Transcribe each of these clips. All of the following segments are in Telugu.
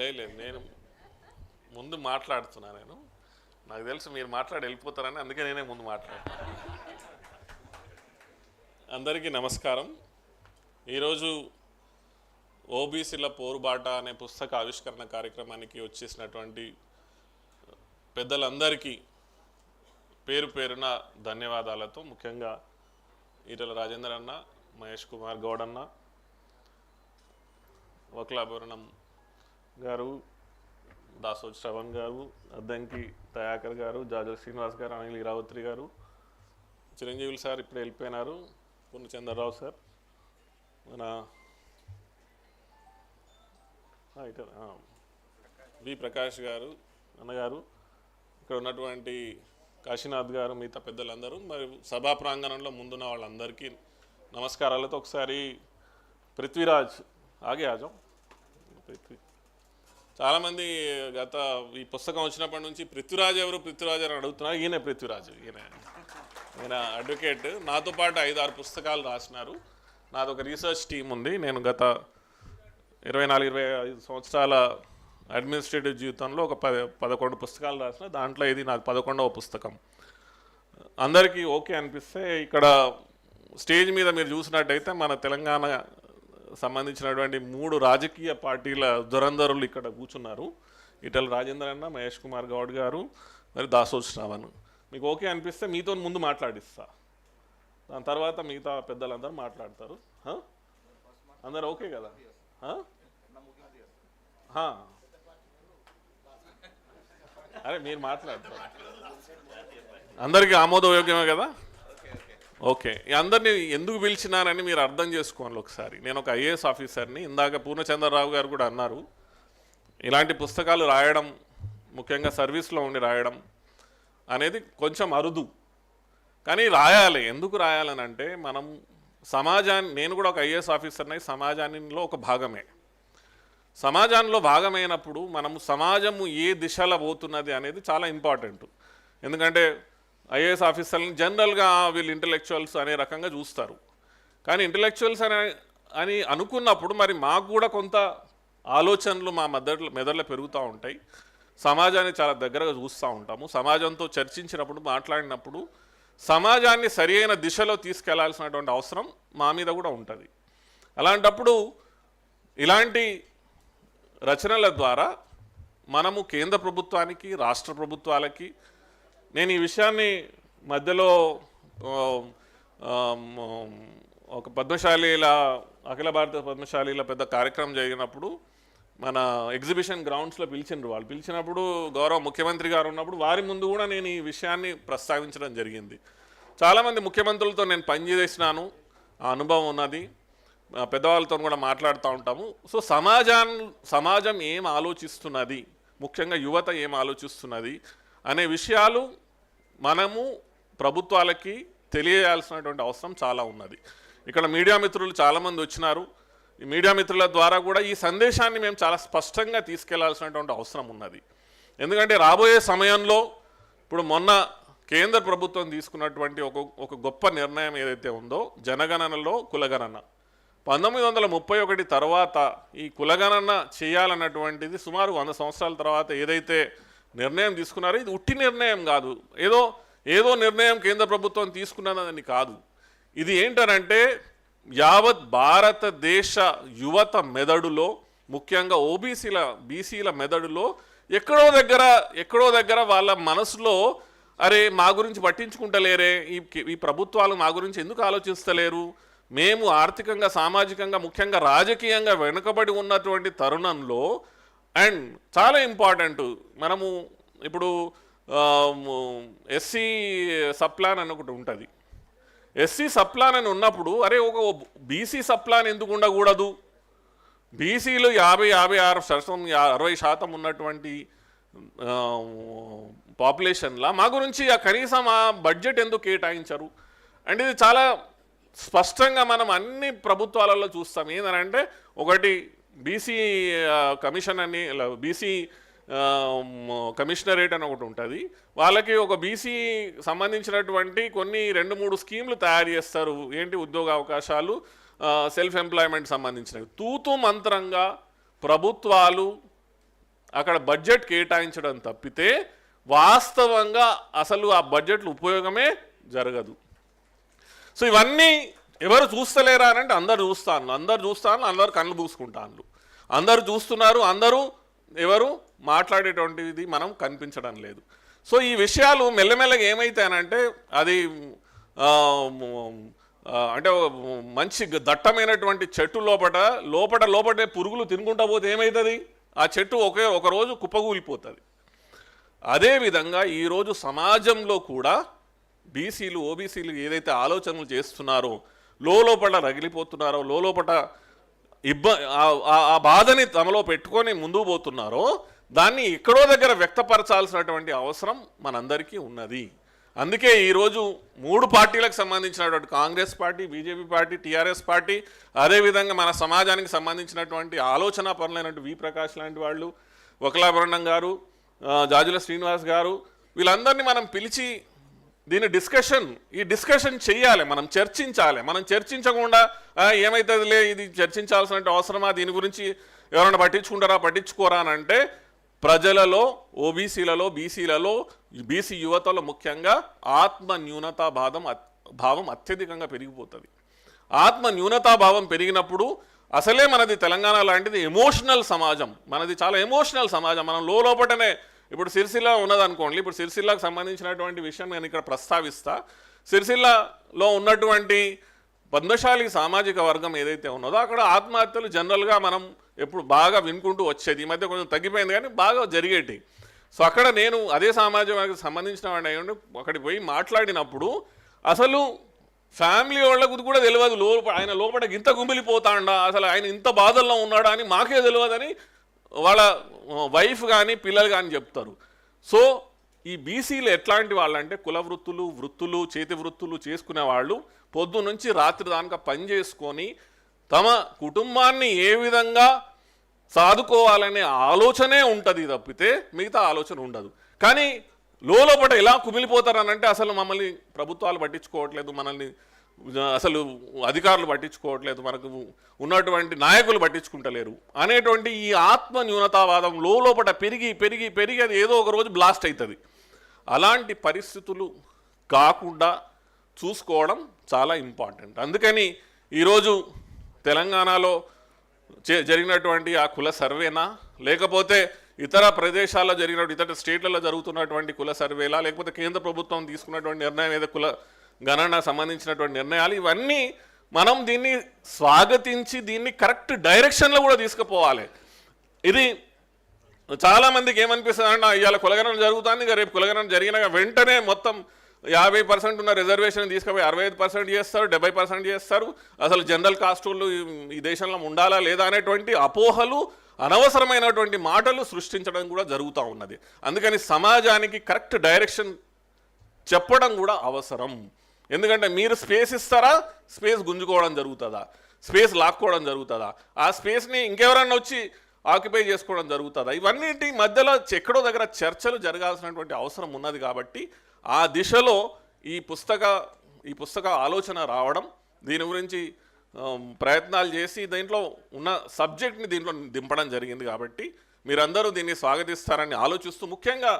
లేదు నేను ముందు మాట్లాడుతున్నా నేను. నాకు తెలుసు మీరు మాట్లాడి వెళ్ళిపోతారని అందుకే నేనే ముందు మాట్లాడు అందరికీ నమస్కారం. ఈరోజు ఓబీసీల పోరుబాట అనే పుస్తక ఆవిష్కరణ కార్యక్రమానికి వచ్చేసినటువంటి పెద్దలందరికీ పేరు పేరున ధన్యవాదాలతో ముఖ్యంగా ఈటల రాజేందర్ అన్న మహేష్ కుమార్ గౌడ్ అన్న వక్లాభరణం గారు దాసోజ్ శ్రవణ్ గారు అద్దంకి దయాకర్ గారు జాజల్ శ్రీనివాస్ గారు అనిల్ ఇరావత్రి గారు చిరంజీవులు సార్ ఇప్పుడు వెళ్ళిపోయినారు. పూర్ణచంద్రరావు సార్. మన ఆ, వి ప్రకాష్ గారు అన్నగారు ఇక్కడ ఉన్నటువంటి కాశీనాథ్ గారు మిగతా పెద్దలందరూ మరి సభా ప్రాంగణంలో ముందున్న వాళ్ళందరికీ నమస్కారాలతో ఒకసారి పృథ్వీరాజ్ ఆగే ఆజం. పృథ్వీ చాలామంది గత ఈ పుస్తకం వచ్చినప్పటి నుంచి పృథ్వీరాజ్ ఎవరు? పృథ్వీరాజ్ అని అడుగుతున్నారు. ఈయన పృథ్వీరాజ్ ఈయన. ఈయన అడ్వకేట్. నాతో పాటు ఐదు ఆరు పుస్తకాలు రాసినారు. నాది ఒక రీసెర్చ్ టీం ఉంది. నేను గత ఇరవై నాలుగు ఇరవై ఐదు సంవత్సరాల అడ్మినిస్ట్రేటివ్ జీవితంలో ఒక పద పదకొండు పుస్తకాలు రాసిన. దాంట్లో ఇది నాది పదకొండవ పుస్తకం. అందరికీ ఓకే అనిపిస్తే ఇక్కడ స్టేజ్ మీద మీరు చూసినట్టయితే మన తెలంగాణ సంబంధించినటువంటి మూడు రాజకీయ పార్టీల దురంధరులు ఇక్కడ కూర్చున్నారు. ఇటల్ రాజేంద్ర అన్న మహేష్ కుమార్ గౌడ్ గారు మరి దాసోజ్ శ్రావణ్. మీకు ఓకే అనిపిస్తే మీతో ముందు మాట్లాడిస్తా. దాని తర్వాత మిగతా పెద్దలందరూ మాట్లాడతారు. అందరు ఓకే కదా? అరే మీరు మాట్లాడతారు. అందరికీ ఆమోదయోగ్యమే కదా? ఓకే. అందరినీ ఎందుకు పిలిచినారని మీరు అర్థం చేసుకోవాలి ఒకసారి. నేను ఒక ఐఏఎస్ ఆఫీసర్ని ఇందాక పూర్ణచంద్రరావు గారు కూడా అన్నారు. ఇలాంటి పుస్తకాలు రాయడం ముఖ్యంగా సర్వీస్లో ఉండి రాయడం అనేది కొంచెం అరుదు. కానీ రాయాలి. ఎందుకు రాయాలని అంటే మనం సమాజాన్ని నేను కూడా ఒక ఐఏఎస్ ఆఫీసర్ని సమాజానిలో ఒక భాగమే. సమాజంలో భాగమైనప్పుడు మనము సమాజము ఏ దిశలో పోతున్నది అనేది చాలా ఇంపార్టెంట్. ఎందుకంటే ఐఏఎస్ ఆఫీసర్లను జనరల్గా వీళ్ళు ఇంటలెక్చువల్స్ అనే రకంగా చూస్తారు. కానీ ఇంటలెక్చువల్స్ అనే అని అనుకున్నప్పుడు మరి మాకు కూడా కొంత ఆలోచనలు మా మెదడు మెదడులో పెరుగుతూ ఉంటాయి. సమాజాన్ని చాలా దగ్గరగా చూస్తూ ఉంటాము. సమాజంతో చర్చించినప్పుడు మాట్లాడినప్పుడు సమాజాన్ని సరియైన దిశలో తీసుకెళ్ళాల్సినటువంటి అవసరం మా మీద కూడా ఉంటుంది. అలాంటప్పుడు ఇలాంటి రచనల ద్వారా మనము కేంద్ర ప్రభుత్వానికి రాష్ట్ర ప్రభుత్వాలకి నేను ఈ విషయాన్ని మధ్యలో ఒక పద్మశాలీల అఖిల భారత పద్మశాలీల పెద్ద కార్యక్రమం జరిగినప్పుడు మన ఎగ్జిబిషన్ గ్రౌండ్స్లో పిలిచిండ్రు. వాళ్ళు పిలిచినప్పుడు గౌరవ ముఖ్యమంత్రి గారు ఉన్నప్పుడు వారి ముందు కూడా నేను ఈ విషయాన్ని ప్రస్తావించడం జరిగింది. చాలామంది ముఖ్యమంత్రులతో నేను పనిచేసినాను ఆ అనుభవం ఉన్నది. పెద్దవాళ్ళతో కూడా మాట్లాడుతూ ఉంటాము. సో సమాజాన్ సమాజం ఏం ఆలోచిస్తున్నది? ముఖ్యంగా యువత ఏం ఆలోచిస్తున్నది? అనే విషయాలు మనము ప్రభుత్వాలకి తెలియజేయాల్సినటువంటి అవసరం చాలా ఉన్నది. ఇక్కడ మీడియా మిత్రులు చాలామంది వచ్చినారు. ఈ మీడియా మిత్రుల ద్వారా కూడా ఈ సందేశాన్ని మేము చాలా స్పష్టంగా తీసుకెళ్ళాల్సినటువంటి అవసరం ఉన్నది. ఎందుకంటే రాబోయే సమయంలో ఇప్పుడు మొన్న కేంద్ర ప్రభుత్వం తీసుకున్నటువంటి ఒక ఒక గొప్ప నిర్ణయం ఏదైతే ఉందో జనగణనలో కులగణన. పంతొమ్మిది వందల ముప్పై ఒకటి తర్వాత ఈ కులగణన చేయాలన్నటువంటిది సుమారు వంద సంవత్సరాల తర్వాత ఏదైతే నిర్ణయం తీసుకున్నారు? ఇది ఉట్టి నిర్ణయం కాదు. ఏదో ఏదో నిర్ణయం కేంద్ర ప్రభుత్వం తీసుకున్నదని కాదు. ఇది ఏంటనంటే యావత్ భారతదేశ యువత మెదడులో ముఖ్యంగా ఓబీసీల బీసీల మెదడులో ఎక్కడో దగ్గర ఎక్కడో దగ్గర వాళ్ళ మనసులో అరే మా గురించి పట్టించుకుంటలేరే ఈ ఈ ప్రభుత్వాలు మా గురించి ఎందుకు ఆలోచిస్తలేరు? మేము ఆర్థికంగా సామాజికంగా ముఖ్యంగా రాజకీయంగా వెనుకబడి ఉన్నటువంటి తరుణంలో అండ్ చాలా ఇంపార్టెంట్. మనము ఇప్పుడు ఎస్సీ సప్లాన్ అని ఒకటి ఉంటుంది. ఎస్సీ సప్లాన్ అని ఉన్నప్పుడు అరే ఒక బీసీ సప్లాన్ ఎందుకు ఉండకూడదు? బీసీలు యాభై యాభై ఆరు శాతం అరవై శాతం ఉన్నటువంటి పాపులేషన్లా మా గురించి ఆ కనీసం ఆ బడ్జెట్ ఎందుకు కేటాయించరు? అండ్ ఇది చాలా స్పష్టంగా మనం అన్ని ప్రభుత్వాలలో చూస్తాం. ఏంటంటే ఒకటి బీసీ కమిషన్ అని బీసీ కమిషనరేట్ అని ఒకటి ఉంటుంది. వాళ్ళకి ఒక బీసీ సంబంధించినటువంటి కొన్ని రెండు మూడు స్కీమ్లు తయారు చేస్తారు. ఏంటి? ఉద్యోగ అవకాశాలు సెల్ఫ్ ఎంప్లాయ్మెంట్ సంబంధించినవి. తూతు మంత్రంగా ప్రభుత్వాలు అక్కడ బడ్జెట్ కేటాయించడం తప్పితే వాస్తవంగా అసలు ఆ బడ్జెట్లు ఉపయోగమే జరగదు. సో ఇవన్నీ ఎవరు చూస్తలేరా అని అంటే అందరు చూస్తాను అందరు చూస్తాను అందరు కళ్ళు పూసుకుంటాను అందరు చూస్తున్నారు అందరూ ఎవరు మాట్లాడేటువంటిది మనం కనిపించడం లేదు. సో ఈ విషయాలు మెల్లమెల్లగా ఏమైతాయనంటే అది అంటే మంచి దట్టమైనటువంటి చెట్టు లోపట లోపట లోపటే పురుగులు తినుకుంటా పోతే ఏమవుతుంది ఆ చెట్టు ఒకే ఒకరోజు కుప్పగూలిపోతుంది అదేవిధంగా ఈరోజు సమాజంలో కూడా బీసీలు ఓబీసీలు ఏదైతే ఆలోచనలు చేస్తున్నారో లోపల రగిలిపోతున్నారో లోపల ఇబ్బ ఆ- బాధని తమలో పెట్టుకొని ముందుకు పోతున్నారో దాన్ని ఎక్కడో దగ్గర వ్యక్తపరచాల్సినటువంటి అవసరం మనందరికీ ఉన్నది. అందుకే ఈరోజు మూడు పార్టీలకు సంబంధించినటువంటి Congress party BJP party TRS party అదేవిధంగా మన సమాజానికి సంబంధించినటువంటి ఆలోచన పనులైనటువంటి వి ప్రకాష్ లాంటి వాళ్ళు ఒకలాభరణం గారు జాజుల శ్రీనివాస్ గారు వీళ్ళందరినీ మనం పిలిచి దీని డిస్కషన్ ఈ డిస్కషన్ చేయాలి మనం చర్చించాలి. మనం చర్చించకుండా ఏమవుతుందిలే ఇది చర్చించాల్సిన అవసరమా? దీని గురించి ఎవరైనా పట్టించుకుంటారా పట్టించుకోరా? అని అంటే ప్రజలలో ఓబీసీలలో బీసీలలో బీసీ యువతలో ముఖ్యంగా ఆత్మ న్యూనతా భావం భావం అత్యధికంగా పెరిగిపోతుంది. ఆత్మ న్యూనతా భావం పెరిగినప్పుడు అసలే మనది తెలంగాణ లాంటిది ఎమోషనల్ సమాజం. మనది చాలా ఎమోషనల్ సమాజం. మనం లోపటనే ఇప్పుడు సిరిసిల్ల ఉన్నదనుకోండి ఇప్పుడు సిరిసిల్లకు సంబంధించినటువంటి విషయం నేను ఇక్కడ ప్రస్తావిస్తా. సిరిసిల్లలో ఉన్నటువంటి పద్మశాలి సామాజిక వర్గం ఏదైతే ఉన్నదో అక్కడ ఆత్మహత్యలు జనరల్గా మనం ఎప్పుడు బాగా వినుకుంటూ వచ్చేది. ఈ మధ్య కొంచెం తగ్గిపోయింది కానీ బాగా జరిగేటి. సో అక్కడ నేను అదే సామాజిక సంబంధించిన వాడిని అయ్యండి అక్కడికి పోయి మాట్లాడినప్పుడు అసలు ఫ్యామిలీ వాళ్ళకు కూడా తెలియదు లోప ఆయన లోపల ఇంత గుమిలిపోతాడా అసలు ఆయన ఇంత బాధల్లో ఉన్నాడా అని మాకే తెలియదని వాళ్ళ వైఫ్ కానీ పిల్లలు కానీ చెప్తారు. సో ఈ బీసీలు ఎట్లాంటి వాళ్ళంటే కుల వృత్తులు వృత్తులు చేతి వృత్తులు చేసుకునే వాళ్ళు పొద్దు నుంచి రాత్రి దానిక పని చేసుకొని తమ కుటుంబాన్ని ఏ విధంగా సాదుకోవాలనే ఆలోచనే ఉంటుంది తప్పితే మిగతా ఆలోచన ఉండదు. కానీ లోపల ఎలా కుమిలిపోతారనంటే అసలు మమ్మల్ని ప్రభుత్వాలు పట్టించుకోవట్లేదు మనల్ని అసలు అధికారులు పట్టించుకోవట్లేదు మనకు ఉన్నటువంటి నాయకులు పట్టించుకుంటలేరు అనేటువంటి ఈ ఆత్మ న్యూనతావాదం లోపల పెరిగి పెరిగి పెరిగి అది ఏదో ఒక రోజు బ్లాస్ట్ అవుతుంది అలాంటి పరిస్థితులు కాకుండా చూసుకోవడం చాలా ఇంపార్టెంట్ అందుకని ఈరోజు తెలంగాణలో చే- జరిగినటువంటి ఆ కుల సర్వేనా లేకపోతే ఇతర ప్రదేశాల్లో జరిగినటువంటి ఇతర స్టేట్లలో జరుగుతున్నటువంటి కుల సర్వేలా లేకపోతే కేంద్ర ప్రభుత్వం తీసుకున్నటువంటి నిర్ణయం ఏదో కుల గణన సంబంధించినటువంటి నిర్ణయాలు ఇవన్నీ మనం దీన్ని స్వాగతించి దీన్ని కరెక్ట్ డైరెక్షన్లో కూడా తీసుకుపోవాలి. ఇది చాలామందికి ఏమనిపిస్తుంది ఇవాళ కులగణం జరుగుతుంది ఇక రేపు కులగణం జరిగిన వెంటనే మొత్తం యాభై పర్సెంట్ ఉన్న రిజర్వేషన్ తీసుకుపోయి అరవై ఐదు పర్సెంట్ చేస్తారు డెబ్బై పర్సెంట్ చేస్తారు. అసలు జనరల్ కాస్టూళ్ళు ఈ దేశంలో ఉండాలా లేదా అనేటువంటి అపోహలు అనవసరమైనటువంటి మాటలు సృష్టించడం కూడా జరుగుతూ ఉన్నది. అందుకని సమాజానికి కరెక్ట్ డైరెక్షన్ చెప్పడం కూడా అవసరం. ఎందుకంటే మీరు స్పేస్ ఇస్తారా? స్పేస్ గుంజుకోవడం జరుగుతుందా? స్పేస్ లాక్కోవడం జరుగుతుందా? ఆ స్పేస్ని ఇంకెవరన్నా వచ్చి ఆక్యుపై చేసుకోవడం జరుగుతుందా? ఇవన్నిటి మధ్యలో ఎక్కడో దగ్గర చర్చలు జరగాల్సినటువంటి అవసరం ఉన్నది కాబట్టి ఆ దిశలో ఈ పుస్తక ఈ పుస్తక ఆలోచన రావడం దీని గురించి ప్రయత్నాలు చేసి దీంట్లో ఉన్న సబ్జెక్ట్ని దీంట్లో దింపడం జరిగింది కాబట్టి మీరందరూ దీన్ని స్వాగతిస్తారని ఆలోచిస్తూ ముఖ్యంగా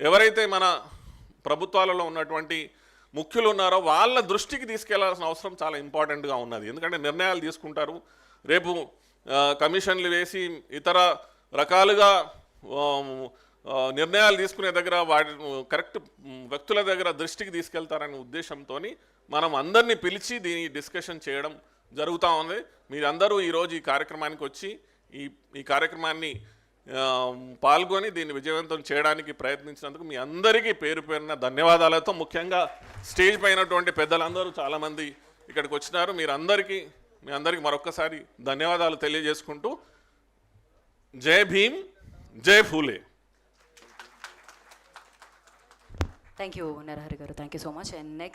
ఎవరైతే మన ప్రభుత్వాలలో ఉన్నటువంటి ముఖ్యులు ఉన్నారో వాళ్ళ దృష్టికి తీసుకెళ్ళాల్సిన అవసరం చాలా ఇంపార్టెంట్గా ఉన్నది. ఎందుకంటే నిర్ణయాలు తీసుకుంటారు. రేపు కమిషన్లు వేసి ఇతర రకాలుగా నిర్ణయాలు తీసుకునే దగ్గర వాటి కరెక్ట్ వ్యక్తుల దగ్గర దృష్టికి తీసుకెళ్తారనే ఉద్దేశంతో మనం అందరినీ పిలిచి దీని డిస్కషన్ చేయడం జరుగుతూ ఉంది. మీరందరూ ఈరోజు ఈ కార్యక్రమానికి వచ్చి ఈ ఈ కార్యక్రమాన్ని పాల్గొని దీన్ని విజయవంతం చేయడానికి ప్రయత్నించినందుకు మీ అందరికీ పేరు పేరున ధన్యవాదాలతో ముఖ్యంగా స్టేజ్ పైనటువంటి పెద్దలందరూ చాలామంది ఇక్కడికి వచ్చినారు. మీరందరికీ మీ అందరికీ మరొక్కసారి ధన్యవాదాలు తెలియజేసుకుంటూ జై భీమ్ జై Phule. Thank you Narahari garu. Thank you so much and next